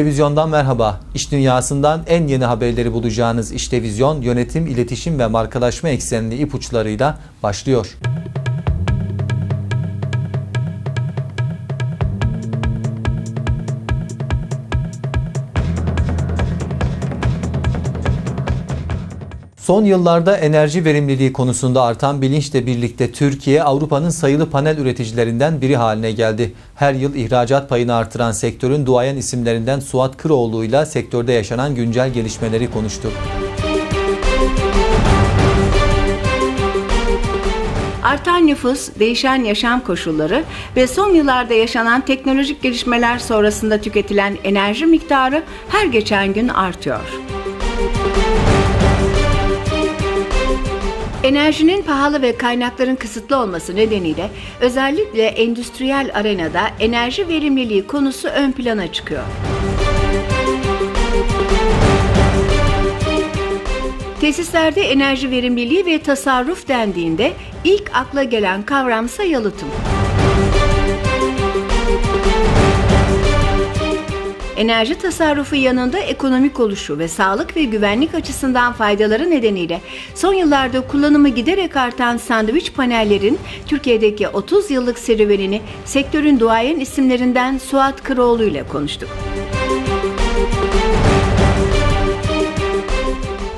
Televizyondan merhaba. İş dünyasından en yeni haberleri bulacağınız İşte Vizyon, yönetim, iletişim ve markalaşma eksenli ipuçlarıyla başlıyor. Son yıllarda enerji verimliliği konusunda artan bilinçle birlikte Türkiye Avrupa'nın sayılı panel üreticilerinden biri haline geldi. Her yıl ihracat payını artıran sektörün duayen isimlerinden Suat Kıroğlu ile sektörde yaşanan güncel gelişmeleri konuştuk. Artan nüfus, değişen yaşam koşulları ve son yıllarda yaşanan teknolojik gelişmeler sonrasında tüketilen enerji miktarı her geçen gün artıyor. Enerjinin pahalı ve kaynakların kısıtlı olması nedeniyle özellikle endüstriyel arenada enerji verimliliği konusu ön plana çıkıyor. Tesislerde enerji verimliliği ve tasarruf dendiğinde ilk akla gelen kavramsa yalıtım. Enerji tasarrufu yanında ekonomik oluşu ve sağlık ve güvenlik açısından faydaları nedeniyle son yıllarda kullanımı giderek artan sandviç panellerin Türkiye'deki 30 yıllık serüvenini sektörün duayen isimlerinden Suat Kıroğlu ile konuştuk.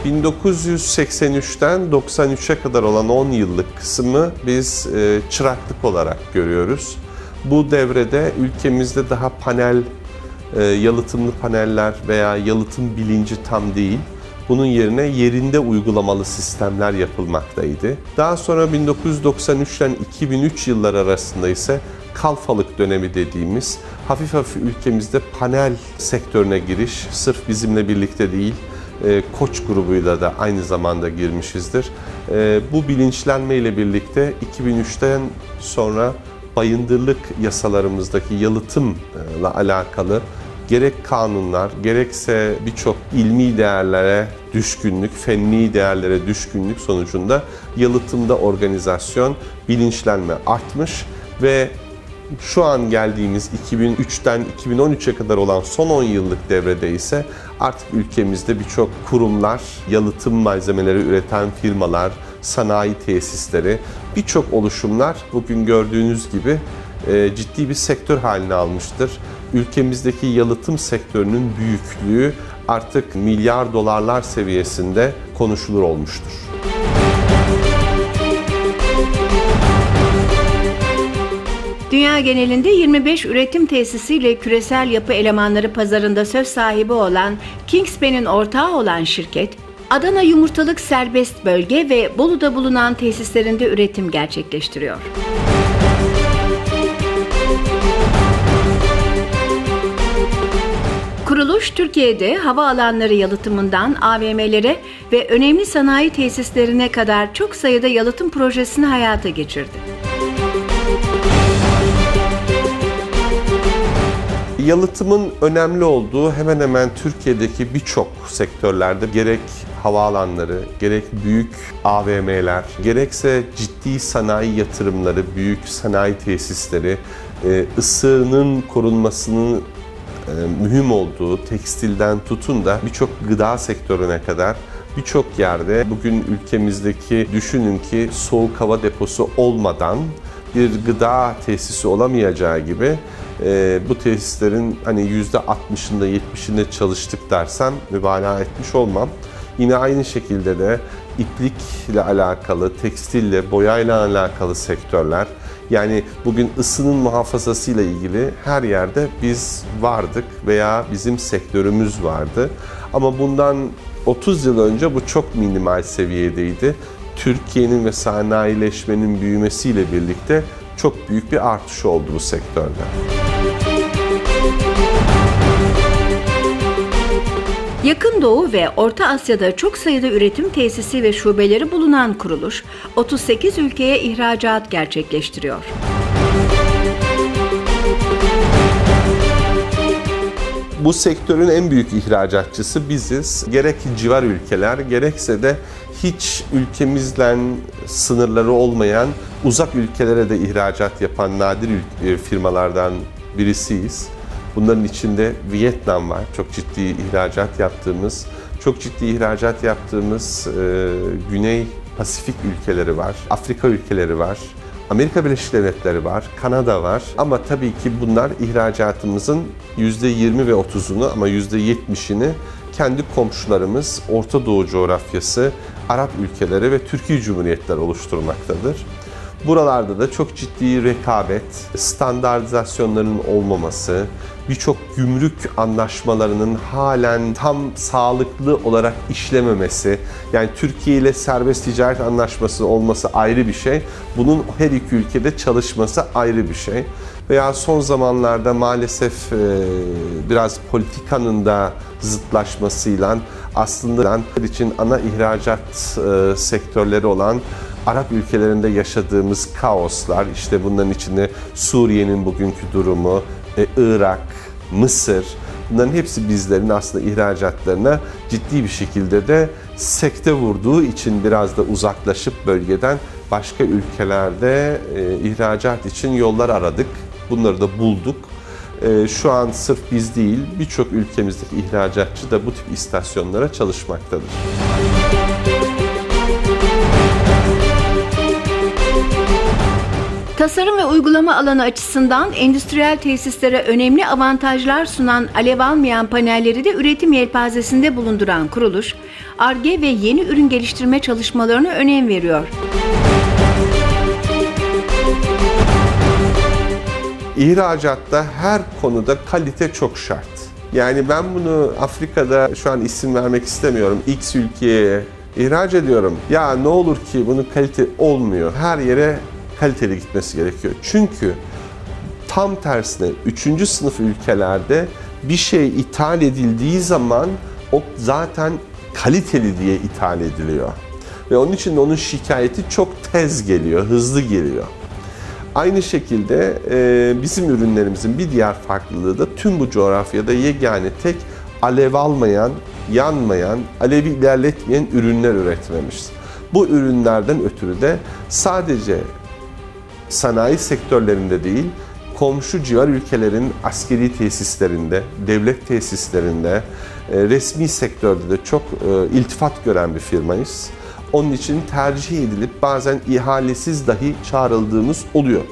1983'ten 93'e kadar olan 10 yıllık kısmı biz e, çıraklık olarak görüyoruz. Bu devrede ülkemizde daha panel, e, yalıtımlı paneller veya yalıtım bilinci tam değil. Bunun yerine yerinde uygulamalı sistemler yapılmaktaydı. Daha sonra 1993'ten 2003 yıllar arasında ise kalfalık dönemi dediğimiz hafif hafif ülkemizde panel sektörüne giriş sırf bizimle birlikte değil, e, Koç grubuyla da aynı zamanda girmişizdir. E, bu bilinçlenme ile birlikte 2003'ten sonra bayındırlık yasalarımızdaki yalıtımla alakalı gerek kanunlar gerekse birçok ilmi değerlere düşkünlük, fenni değerlere düşkünlük sonucunda yalıtımda organizasyon, bilinçlenme artmış ve şu an geldiğimiz 2003'ten 2013'e kadar olan son 10 yıllık devrede ise artık ülkemizde birçok kurumlar, yalıtım malzemeleri üreten firmalar, sanayi tesisleri, birçok oluşumlar bugün gördüğünüz gibi e, ciddi bir sektör haline almıştır. Ülkemizdeki yalıtım sektörünün büyüklüğü artık milyar dolarlar seviyesinde konuşulur olmuştur. Dünya genelinde 25 üretim tesisiyle küresel yapı elemanları pazarında söz sahibi olan Kingspan'in ortağı olan şirket, Adana Yumurtalık Serbest Bölge ve Bolu'da bulunan tesislerinde üretim gerçekleştiriyor. Kuruluş Türkiye'de hava alanları yalıtımından AVM'lere ve önemli sanayi tesislerine kadar çok sayıda yalıtım projesini hayata geçirdi. Yalıtımın önemli olduğu hemen hemen Türkiye'deki birçok sektörlerde gerek havaalanları, gerek büyük AVM'ler, gerekse ciddi sanayi yatırımları, büyük sanayi tesisleri, e, ısının korunmasının e, mühim olduğu tekstilden tutun da birçok gıda sektörüne kadar birçok yerde bugün ülkemizdeki düşünün ki soğuk hava deposu olmadan bir gıda tesisi olamayacağı gibi e, bu tesislerin hani yüzde 60'ında 70'inde çalıştık dersem mübalağa etmiş olmam. Yine aynı şekilde de iplikle alakalı, tekstille, boyayla alakalı sektörler, yani bugün ısının muhafazasıyla ilgili her yerde biz vardık veya bizim sektörümüz vardı. Ama bundan 30 yıl önce bu çok minimal seviyedeydi. Türkiye'nin ve sanayileşmenin büyümesiyle birlikte çok büyük bir artış oldu bu sektörde. Yakın Doğu ve Orta Asya'da çok sayıda üretim tesisi ve şubeleri bulunan kuruluş, 38 ülkeye ihracat gerçekleştiriyor. Bu sektörün en büyük ihracatçısı biziz. Gerek civar ülkeler gerekse de hiç ülkemizden sınırları olmayan uzak ülkelere de ihracat yapan nadir firmalardan birisiyiz. Bunların içinde Vietnam var. Çok ciddi ihracat yaptığımız, çok ciddi ihracat yaptığımız e, Güney Pasifik ülkeleri var. Afrika ülkeleri var. Amerika Birleşik Devletleri var, Kanada var ama tabii ki bunlar ihracatımızın %20 ve 30'unu ama %70'ini kendi komşularımız Orta Doğu coğrafyası, Arap ülkeleri ve Türkiye Cumhuriyetleri oluşturmaktadır. Buralarda da çok ciddi rekabet, standartizasyonların olmaması, birçok gümrük anlaşmalarının halen tam sağlıklı olarak işlememesi, yani Türkiye ile serbest ticaret anlaşması olması ayrı bir şey, bunun her iki ülkede çalışması ayrı bir şey. Veya son zamanlarda maalesef e, biraz politikanın da zıtlaşmasıyla aslında için ana ihracat e, sektörleri olan Arap ülkelerinde yaşadığımız kaoslar, işte bunların içinde Suriye'nin bugünkü durumu, e, Irak, Mısır, bunların hepsi bizlerin aslında ihracatlarına ciddi bir şekilde de sekte vurduğu için biraz da uzaklaşıp bölgeden başka ülkelerde e, ihracat için yollar aradık. Bunları da bulduk. E, şu an sırf biz değil, birçok ülkemizdeki ihracatçı da bu tip istasyonlara çalışmaktadır. Tasarım ve uygulama alanı açısından endüstriyel tesislere önemli avantajlar sunan alev almayan panelleri de üretim yelpazesinde bulunduran kuruluş, ARGE ve yeni ürün geliştirme çalışmalarına önem veriyor. İhracatta her konuda kalite çok şart. Yani ben bunu Afrika'da şu an isim vermek istemiyorum. X ülkeye ihraç ediyorum. Ya ne olur ki bunun kalite olmuyor. Her yere kaliteli gitmesi gerekiyor. Çünkü tam tersine 3. sınıf ülkelerde bir şey ithal edildiği zaman o zaten kaliteli diye ithal ediliyor. Ve onun için onun şikayeti çok tez geliyor, hızlı geliyor. Aynı şekilde e, bizim ürünlerimizin bir diğer farklılığı da tüm bu coğrafyada yegane tek alev almayan, yanmayan, alevi ilerletmeyen ürünler üretmemişiz. Bu ürünlerden ötürü de sadece sanayi sektörlerinde değil, komşu civar ülkelerin askeri tesislerinde, devlet tesislerinde, e, resmi sektörde de çok e, iltifat gören bir firmayız. Onun için tercih edilip bazen ihalesiz dahi çağrıldığımız oluyor.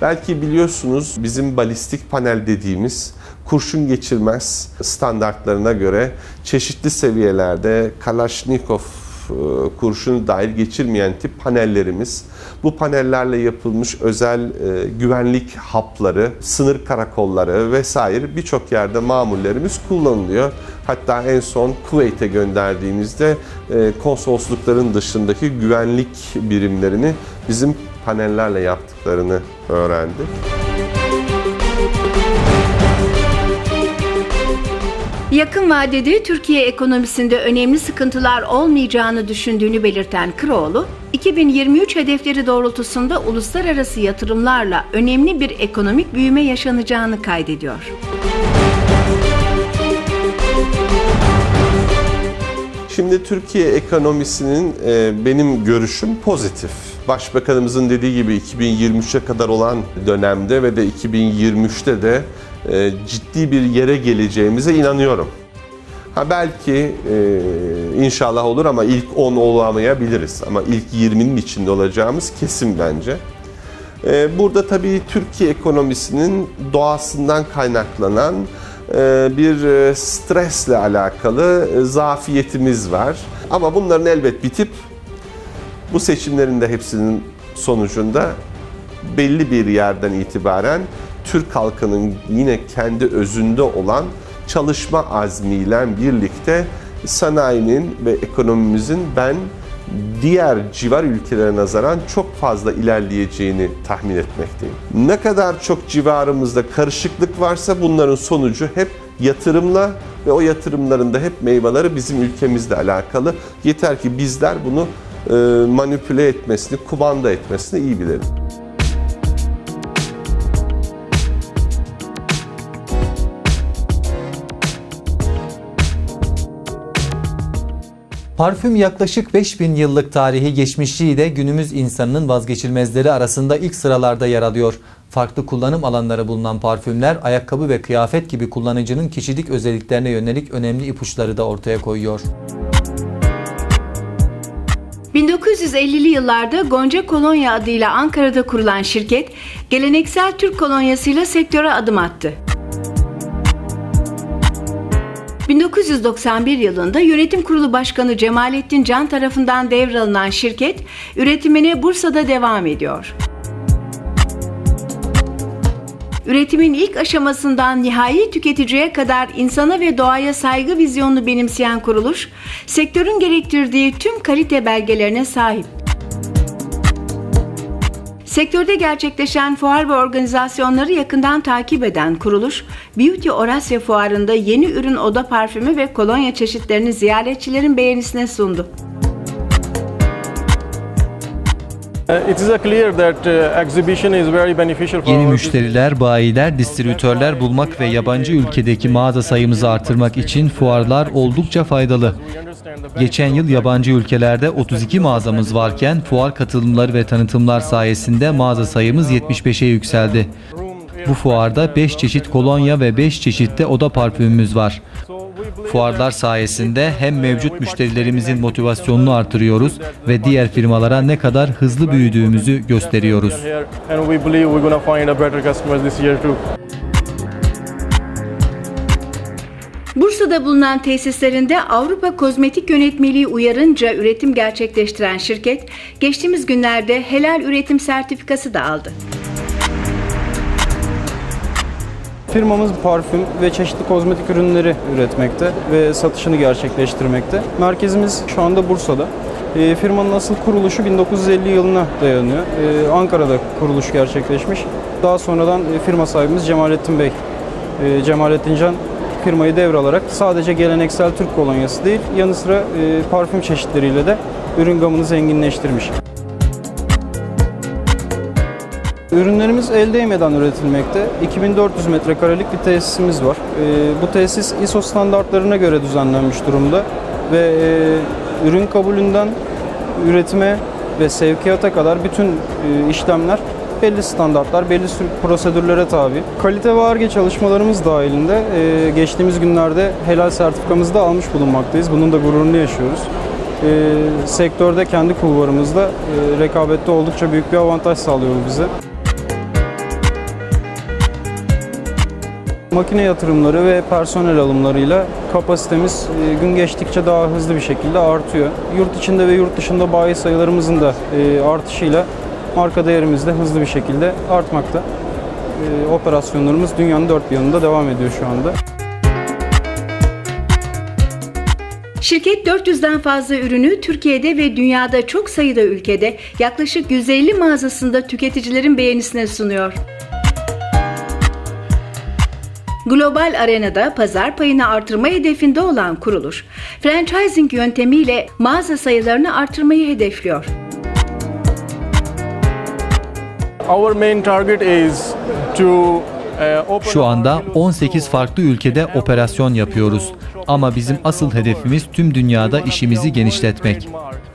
Belki biliyorsunuz bizim balistik panel dediğimiz kurşun geçirmez standartlarına göre çeşitli seviyelerde Kalashnikov e, kurşunu dahil geçirmeyen tip panellerimiz. Bu panellerle yapılmış özel e, güvenlik hapları, sınır karakolları vesaire birçok yerde mamullerimiz kullanılıyor. Hatta en son Kuveyt'e gönderdiğimizde e, konsoloslukların dışındaki güvenlik birimlerini bizim panellerle yaptıklarını öğrendik. Yakın vadede Türkiye ekonomisinde önemli sıkıntılar olmayacağını düşündüğünü belirten Kıroğlu, 2023 hedefleri doğrultusunda uluslararası yatırımlarla önemli bir ekonomik büyüme yaşanacağını kaydediyor. Şimdi Türkiye ekonomisinin e, benim görüşüm pozitif. Başbakanımızın dediği gibi 2023'e kadar olan dönemde ve de 2023'te de e, ciddi bir yere geleceğimize inanıyorum. Ha belki e, inşallah olur ama ilk 10 olamayabiliriz. Ama ilk 20'nin içinde olacağımız kesin bence. E, burada tabii Türkiye ekonomisinin doğasından kaynaklanan e, bir e, stresle alakalı e, zafiyetimiz var. Ama bunların elbet bitip bu seçimlerin de hepsinin sonucunda belli bir yerden itibaren Türk halkının yine kendi özünde olan çalışma azmiyle birlikte sanayinin ve ekonomimizin ben diğer civar ülkelere nazaran çok fazla ilerleyeceğini tahmin etmekteyim. Ne kadar çok civarımızda karışıklık varsa bunların sonucu hep yatırımla ve o yatırımların da hep meyveleri bizim ülkemizle alakalı. Yeter ki bizler bunu e, manipüle etmesini, kumanda etmesini iyi bilelim. Parfüm yaklaşık 5000 yıllık tarihi geçmişliğiyle günümüz insanının vazgeçilmezleri arasında ilk sıralarda yer alıyor. Farklı kullanım alanları bulunan parfümler, ayakkabı ve kıyafet gibi kullanıcının kişilik özelliklerine yönelik önemli ipuçları da ortaya koyuyor. 1950'li yıllarda Gonca Kolonya adıyla Ankara'da kurulan şirket, geleneksel Türk kolonyasıyla sektöre adım attı. 1991 yılında Yönetim Kurulu Başkanı Cemalettin Can tarafından devralınan şirket, üretimine Bursa'da devam ediyor. Üretimin ilk aşamasından nihai tüketiciye kadar insana ve doğaya saygı vizyonunu benimseyen kuruluş, sektörün gerektirdiği tüm kalite belgelerine sahip. Sektörde gerçekleşen fuar ve organizasyonları yakından takip eden kuruluş, Beauty Orasya Fuarı'nda yeni ürün oda parfümü ve kolonya çeşitlerini ziyaretçilerin beğenisine sundu. It is clear that uh, exhibition is very beneficial for Yeni müşteriler, bayiler, distribütörler bulmak ve yabancı ülkedeki mağaza sayımızı artırmak için fuarlar oldukça faydalı. Geçen yıl yabancı ülkelerde 32 mağazamız varken fuar katılımları ve tanıtımlar sayesinde mağaza sayımız 75'e yükseldi. Bu fuarda 5 çeşit kolonya ve 5 çeşit de oda parfümümüz var. Fuarlar sayesinde hem mevcut müşterilerimizin motivasyonunu artırıyoruz ve diğer firmalara ne kadar hızlı büyüdüğümüzü gösteriyoruz. Bursa'da bulunan tesislerinde Avrupa Kozmetik Yönetmeliği uyarınca üretim gerçekleştiren şirket, geçtiğimiz günlerde helal üretim sertifikası da aldı. Firmamız parfüm ve çeşitli kozmetik ürünleri üretmekte ve satışını gerçekleştirmekte. Merkezimiz şu anda Bursa'da. E, firmanın asıl kuruluşu 1950 yılına dayanıyor. E, Ankara'da kuruluş gerçekleşmiş. Daha sonradan e, firma sahibimiz Cemalettin Bey, e, Cemalettin Can firmayı devralarak sadece geleneksel Türk kolonyası değil, yanı sıra e, parfüm çeşitleriyle de ürün gamını zenginleştirmiş. Ürünlerimiz el değmeden üretilmekte. 2400 metrekarelik bir tesisimiz var. Ee, bu tesis ISO standartlarına göre düzenlenmiş durumda ve e, ürün kabulünden üretime ve sevkiyata kadar bütün e, işlemler belli standartlar, belli prosedürlere tabi. Kalite ve ARGE çalışmalarımız dahilinde e, geçtiğimiz günlerde helal sertifikamızı da almış bulunmaktayız. Bunun da gururunu yaşıyoruz. E, sektörde kendi kulvarımızda e, rekabette oldukça büyük bir avantaj sağlıyor bize. Makine yatırımları ve personel alımlarıyla kapasitemiz e, gün geçtikçe daha hızlı bir şekilde artıyor. Yurt içinde ve yurt dışında bayi sayılarımızın da e, artışıyla marka değerimiz de hızlı bir şekilde artmakta. E, Operasyonlarımız dünyanın dört bir yanında devam ediyor şu anda. Şirket 400'den fazla ürünü Türkiye'de ve dünyada çok sayıda ülkede yaklaşık 150 mağazasında tüketicilerin beğenisine sunuyor. Global arenada pazar payını artırma hedefinde olan kuruluş, franchising yöntemiyle mağaza sayılarını artırmayı hedefliyor. Şu anda our 18 farklı ülkede operasyon yapıyoruz. Ama bizim asıl hedefimiz tüm dünyada işimizi genişletmek.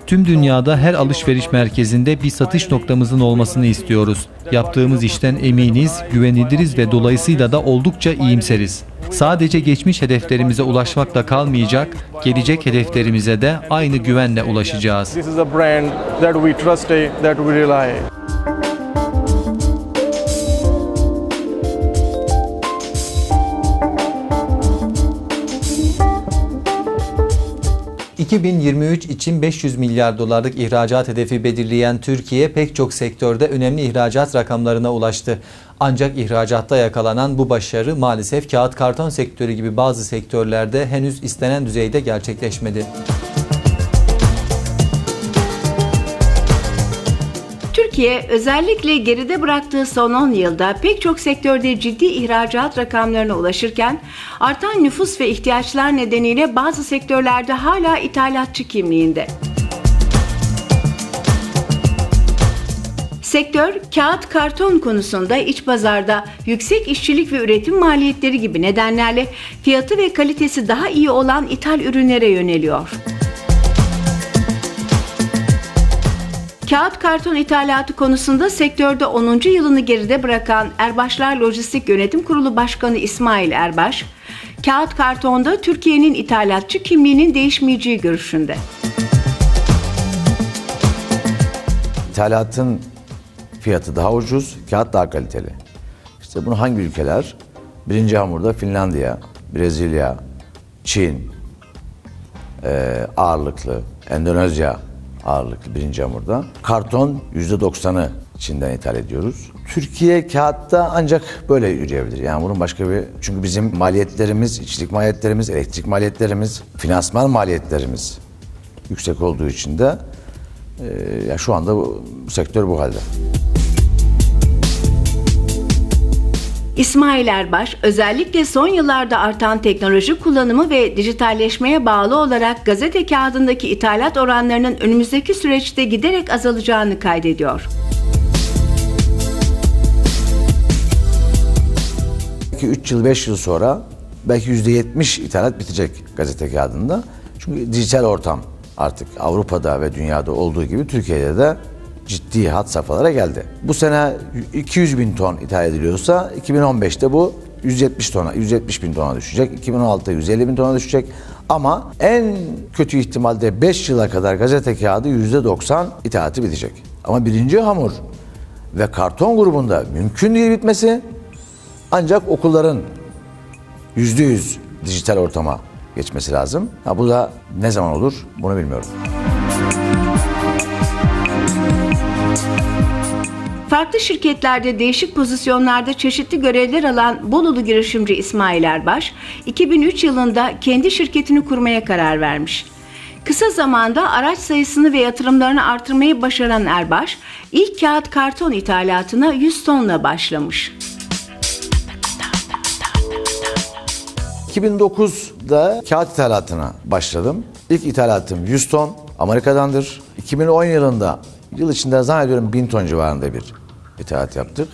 Tüm dünyada her alışveriş merkezinde bir satış noktamızın olmasını istiyoruz. Yaptığımız işten eminiz, güveniliriz ve dolayısıyla da oldukça iyimseriz. Sadece geçmiş hedeflerimize ulaşmakla kalmayacak, gelecek hedeflerimize de aynı güvenle ulaşacağız. 2023 için 500 milyar dolarlık ihracat hedefi belirleyen Türkiye pek çok sektörde önemli ihracat rakamlarına ulaştı. Ancak ihracatta yakalanan bu başarı maalesef kağıt karton sektörü gibi bazı sektörlerde henüz istenen düzeyde gerçekleşmedi. Türkiye özellikle geride bıraktığı son 10 yılda pek çok sektörde ciddi ihracat rakamlarına ulaşırken artan nüfus ve ihtiyaçlar nedeniyle bazı sektörlerde hala ithalatçı kimliğinde. Sektör, kağıt karton konusunda iç pazarda yüksek işçilik ve üretim maliyetleri gibi nedenlerle fiyatı ve kalitesi daha iyi olan ithal ürünlere yöneliyor. Kağıt karton ithalatı konusunda sektörde 10. yılını geride bırakan Erbaşlar Lojistik Yönetim Kurulu Başkanı İsmail Erbaş, kağıt kartonda Türkiye'nin ithalatçı kimliğinin değişmeyeceği görüşünde. İthalatın fiyatı daha ucuz, kağıt daha kaliteli. İşte bunu hangi ülkeler? Birinci hamurda Finlandiya, Brezilya, Çin ağırlıklı, Endonezya ağırlıklı birinci hamurda. Karton %90'ı Çin'den ithal ediyoruz. Türkiye kağıtta ancak böyle yürüyebilir. Yani bunun başka bir... Çünkü bizim maliyetlerimiz, içlik maliyetlerimiz, elektrik maliyetlerimiz, finansman maliyetlerimiz yüksek olduğu için de eee, ya şu anda bu, bu sektör bu halde. İsmail Erbaş, özellikle son yıllarda artan teknoloji kullanımı ve dijitalleşmeye bağlı olarak gazete kağıdındaki ithalat oranlarının önümüzdeki süreçte giderek azalacağını kaydediyor. Belki 3 yıl 5 yıl sonra belki %70 ithalat bitecek gazete kağıdında. Çünkü dijital ortam artık Avrupa'da ve dünyada olduğu gibi Türkiye'de de ciddi hat safhalara geldi. Bu sene 200 bin ton ithal ediliyorsa 2015'te bu 170 tona, 170 bin tona düşecek. 2016'da 150 bin tona düşecek. Ama en kötü ihtimalde 5 yıla kadar gazete kağıdı %90 ithalatı bitecek. Ama birinci hamur ve karton grubunda mümkün değil bitmesi. Ancak okulların yüzde yüz dijital ortama geçmesi lazım. Ha, bu da ne zaman olur bunu bilmiyorum. Farklı şirketlerde değişik pozisyonlarda çeşitli görevler alan Bolulu girişimci İsmail Erbaş, 2003 yılında kendi şirketini kurmaya karar vermiş. Kısa zamanda araç sayısını ve yatırımlarını artırmayı başaran Erbaş, ilk kağıt karton ithalatına 100 tonla başlamış. 2009'da kağıt ithalatına başladım. İlk ithalatım 100 ton Amerika'dandır. 2010 yılında yıl içinde zannediyorum 1000 ton civarında bir ithalat yaptık.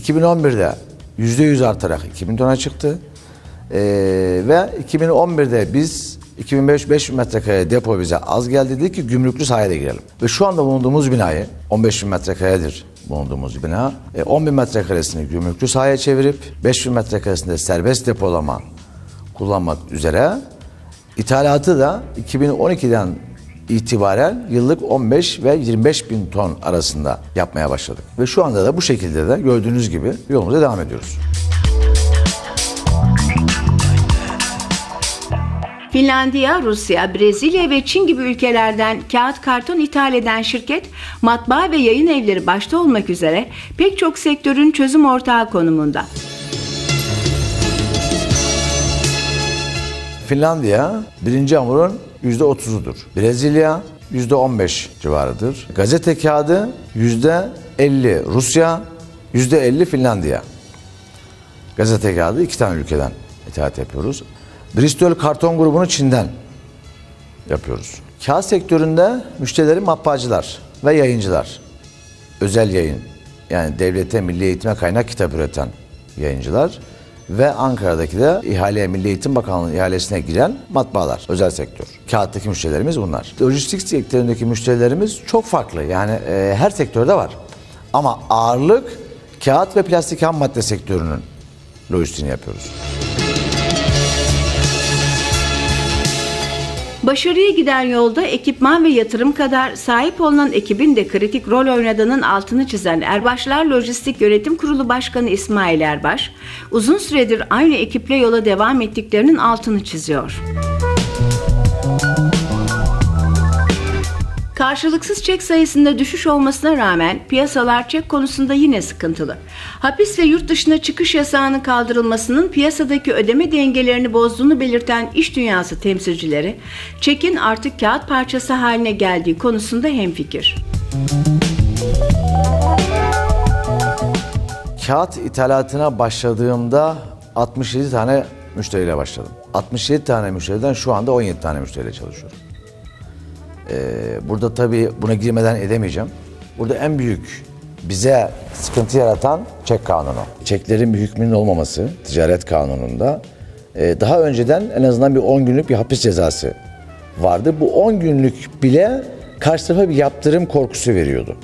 2011'de %100 artarak 2000 tona çıktı. Ee, ve 2011'de biz 2500 metrekare depo bize az geldi dedik ki gümrüklü sahaya girelim. Ve şu anda bulunduğumuz binayı 15 bin metrekaredir bulunduğumuz bina. E, 10 bin metrekaresini gümrüklü sahaya çevirip 5 bin metrekaresinde serbest depolama kullanmak üzere ithalatı da 2012'den itibaren yıllık 15 ve 25 bin ton arasında yapmaya başladık. Ve şu anda da bu şekilde de gördüğünüz gibi yolumuza devam ediyoruz. Finlandiya, Rusya, Brezilya ve Çin gibi ülkelerden kağıt karton ithal eden şirket, matbaa ve yayın evleri başta olmak üzere pek çok sektörün çözüm ortağı konumunda. Finlandiya, 1. Amur'un %30'udur. Brezilya %15 civarıdır. Gazete kağıdı %50 Rusya, %50 Finlandiya. Gazete kağıdı iki tane ülkeden ithalat yapıyoruz. Bristol karton grubunu Çin'den yapıyoruz. Kağıt sektöründe müşterileri matbaacılar ve yayıncılar. Özel yayın yani devlete milli eğitime kaynak kitap üreten yayıncılar ve Ankara'daki de ihaleye Milli Eğitim Bakanlığı ihalesine giren matbaalar, özel sektör. Kağıttaki müşterilerimiz bunlar. Lojistik sektöründeki müşterilerimiz çok farklı. Yani e, her sektörde var. Ama ağırlık kağıt ve plastik ham madde sektörünün lojistiğini yapıyoruz. Başarıya giden yolda ekipman ve yatırım kadar sahip olunan ekibin de kritik rol oynadığının altını çizen Erbaşlar Lojistik Yönetim Kurulu Başkanı İsmail Erbaş, uzun süredir aynı ekiple yola devam ettiklerinin altını çiziyor. Karşılıksız çek sayısında düşüş olmasına rağmen piyasalar çek konusunda yine sıkıntılı. Hapis ve yurt dışına çıkış yasağının kaldırılmasının piyasadaki ödeme dengelerini bozduğunu belirten iş dünyası temsilcileri, çekin artık kağıt parçası haline geldiği konusunda hemfikir. Kağıt ithalatına başladığımda 67 tane müşteriyle başladım. 67 tane müşteriden şu anda 17 tane müşteriyle çalışıyorum. Ee, burada tabii buna girmeden edemeyeceğim. Burada en büyük bize sıkıntı yaratan çek kanunu. Çeklerin bir hükmünün olmaması ticaret kanununda. Ee, daha önceden en azından bir 10 günlük bir hapis cezası vardı. Bu 10 günlük bile karşı tarafa bir yaptırım korkusu veriyordu.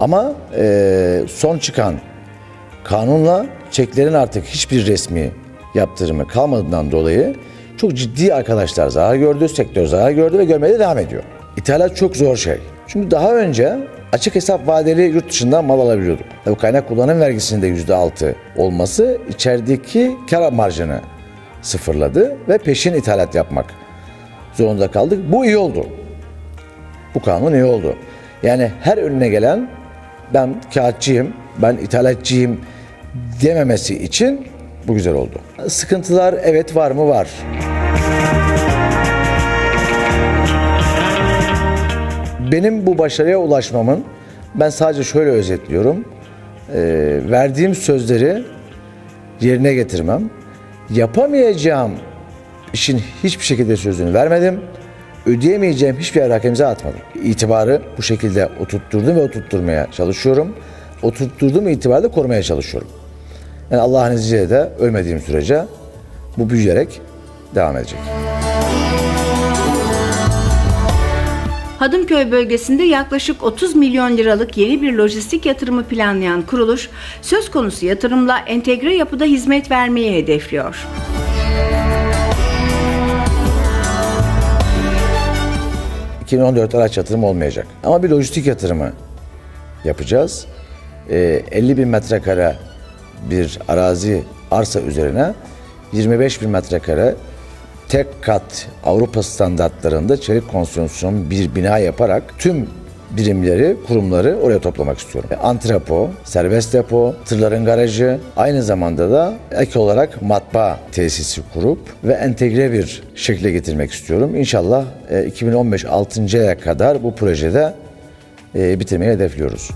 Ama e, son çıkan kanunla çeklerin artık hiçbir resmi yaptırımı kalmadığından dolayı çok ciddi arkadaşlar zarar gördü, sektör zarar gördü ve görmeye de devam ediyor. İthalat çok zor şey. Çünkü daha önce açık hesap vadeli yurt dışından mal alabiliyorduk. Tabii kaynak kullanım vergisinin de %6 olması içerideki kar marjını sıfırladı ve peşin ithalat yapmak zorunda kaldık. Bu iyi oldu. Bu kanun iyi oldu. Yani her önüne gelen ben kağıtçıyım, ben ithalatçıyım dememesi için bu güzel oldu. Sıkıntılar evet var mı? Var. Benim bu başarıya ulaşmamın ben sadece şöyle özetliyorum. Ee, verdiğim sözleri yerine getirmem. Yapamayacağım işin hiçbir şekilde sözünü vermedim. Ödeyemeyeceğim hiçbir evrak imza atmadım. İtibarı bu şekilde oturtturdum ve oturtturmaya çalışıyorum. Oturtturduğum itibarı da korumaya çalışıyorum. Yani Allah'ın izniyle de ölmediğim sürece bu büyüyerek devam edecek. Hadımköy bölgesinde yaklaşık 30 milyon liralık yeni bir lojistik yatırımı planlayan kuruluş, söz konusu yatırımla entegre yapıda hizmet vermeyi hedefliyor. ...2014 araç yatırımı olmayacak. Ama bir lojistik yatırımı yapacağız. Ee, 50 bin metrekare bir arazi arsa üzerine 25 bin metrekare tek kat Avrupa standartlarında çelik konstrüksiyon bir bina yaparak tüm birimleri, kurumları oraya toplamak istiyorum. Antrepo, serbest depo, tırların garajı, aynı zamanda da ek olarak matbaa tesisi kurup ve entegre bir şekle getirmek istiyorum. İnşallah e, 2015 6. aya kadar bu projede e, bitirmeyi hedefliyoruz.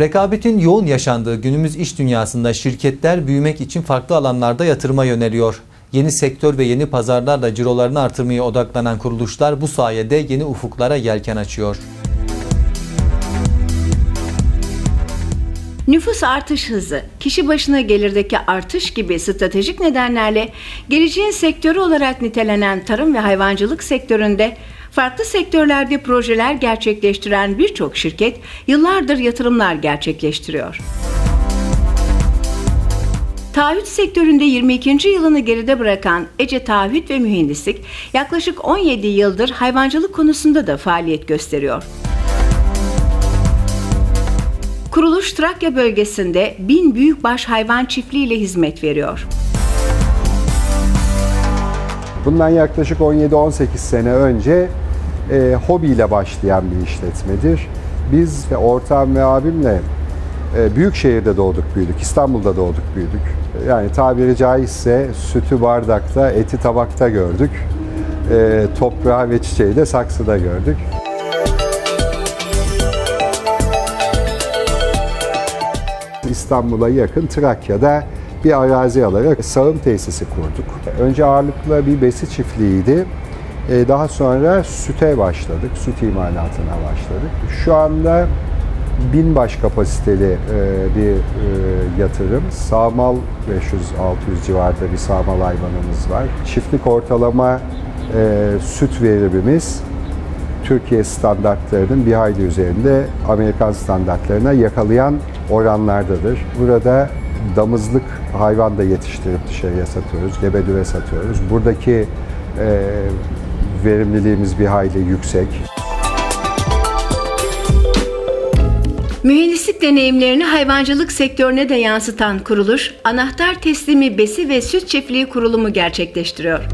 Rekabetin yoğun yaşandığı günümüz iş dünyasında şirketler büyümek için farklı alanlarda yatırıma yöneliyor. Yeni sektör ve yeni pazarlarla cirolarını artırmaya odaklanan kuruluşlar bu sayede yeni ufuklara yelken açıyor. Nüfus artış hızı, kişi başına gelirdeki artış gibi stratejik nedenlerle geleceğin sektörü olarak nitelenen tarım ve hayvancılık sektöründe farklı sektörlerde projeler gerçekleştiren birçok şirket yıllardır yatırımlar gerçekleştiriyor. Taahhüt sektöründe 22. yılını geride bırakan Ece Taahhüt ve Mühendislik yaklaşık 17 yıldır hayvancılık konusunda da faaliyet gösteriyor. Kuruluş Trakya bölgesinde bin büyükbaş hayvan çiftliği ile hizmet veriyor. Bundan yaklaşık 17-18 sene önce e, hobiyle başlayan bir işletmedir. Biz ve ortağım ve abimle e, büyük şehirde doğduk büyüdük, İstanbul'da doğduk büyüdük. Yani tabiri caizse sütü bardakta, eti tabakta gördük. E, toprağı ve çiçeği de saksıda gördük. İstanbul'a yakın Trakya'da bir arazi alarak sağım tesisi kurduk. Önce ağırlıklı bir besi çiftliğiydi. Ee, Daha sonra süte başladık, süt imalatına başladık. Şu anda bin baş kapasiteli e, bir e, yatırım. Sağmal 500-600 civarında bir sağmal hayvanımız var. Çiftlik ortalama e, süt verimimiz Türkiye standartlarının bir hayli üzerinde Amerikan standartlarına yakalayan oranlardadır. Burada damızlık hayvan da yetiştirip dışarıya satıyoruz, gebe düve satıyoruz. Buradaki e, verimliliğimiz bir hayli yüksek. Mühendislik deneyimlerini hayvancılık sektörüne de yansıtan kuruluş, anahtar teslimi besi ve süt çiftliği kurulumu gerçekleştiriyor.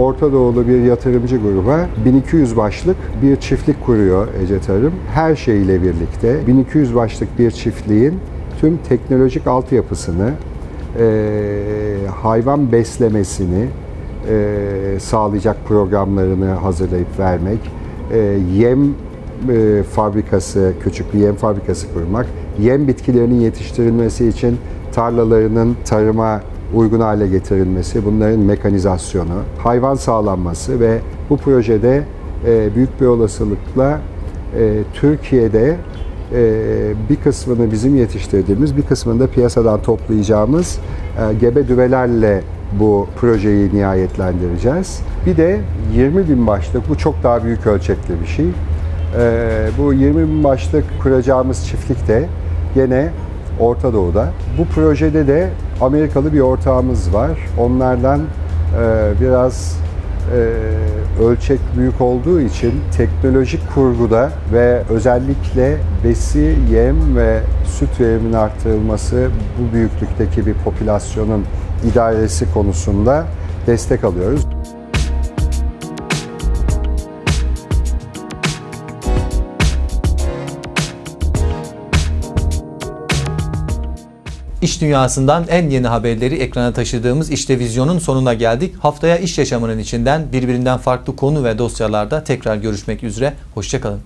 Orta Doğulu bir yatırımcı gruba 1200 başlık bir çiftlik kuruyor Ece Tarım. Her şeyiyle birlikte 1200 başlık bir çiftliğin tüm teknolojik altyapısını, e, hayvan beslemesini e, sağlayacak programlarını hazırlayıp vermek, e, yem e, fabrikası, küçük bir yem fabrikası kurmak, yem bitkilerinin yetiştirilmesi için tarlalarının tarıma uygun hale getirilmesi, bunların mekanizasyonu, hayvan sağlanması ve bu projede e, büyük bir olasılıkla e, Türkiye'de e, bir kısmını bizim yetiştirdiğimiz, bir kısmını da piyasadan toplayacağımız gebe düvelerle bu projeyi nihayetlendireceğiz. Bir de 20 bin başlık, bu çok daha büyük ölçekli bir şey. Bu 20 bin başlık kuracağımız çiftlik de gene Orta Doğu'da. Bu projede de Amerikalı bir ortağımız var. Onlardan e, biraz e, ölçek büyük olduğu için teknolojik kurguda ve özellikle besi, yem ve süt veriminin arttırılması bu büyüklükteki bir popülasyonun idaresi konusunda destek alıyoruz. İş dünyasından en yeni haberleri ekrana taşıdığımız İşte Vizyon'un sonuna geldik. Haftaya iş yaşamının içinden birbirinden farklı konu ve dosyalarda tekrar görüşmek üzere. Hoşçakalın.